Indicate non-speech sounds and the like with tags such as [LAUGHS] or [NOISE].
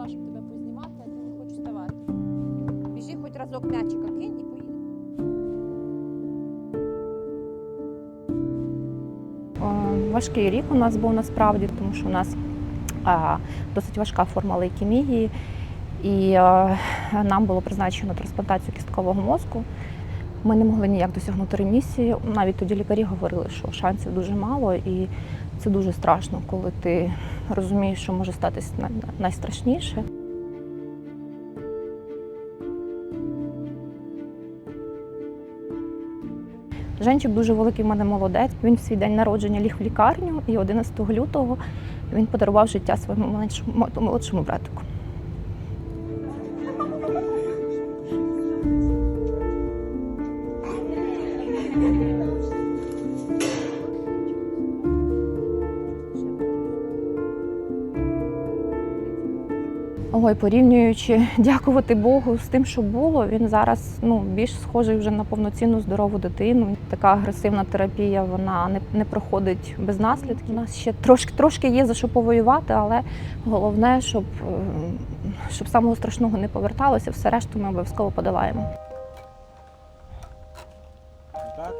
прийшла, щоб тебе познімати, а ти не хочеш ставати. Біжи хоч разок м'ячика кинь і поїдемо. Е, Важкий рік у нас був насправді, тому що у нас е, досить важка форма лейкемії, і е, нам було призначено трансплантацію кісткового мозку. Ми не могли ніяк досягнути ремісії. Навіть тоді лікарі говорили, що шансів дуже мало, і це дуже страшно, коли ти розумієш, що може статись най- найстрашніше. Женчик дуже великий в мене молодець. Він в свій день народження ліг в лікарню, і 11 лютого він подарував життя своєму молодшому братику. Ой, порівнюючи, [LAUGHS] дякувати Богу з тим, що було, він зараз ну більш схожий вже на повноцінну здорову дитину. Така агресивна терапія вона не не проходить без наслідків. У нас ще трошки трошки є за що повоювати, але головне, щоб е, щоб самого страшного не поверталося, все решту ми обов'язково подолаємо. Так?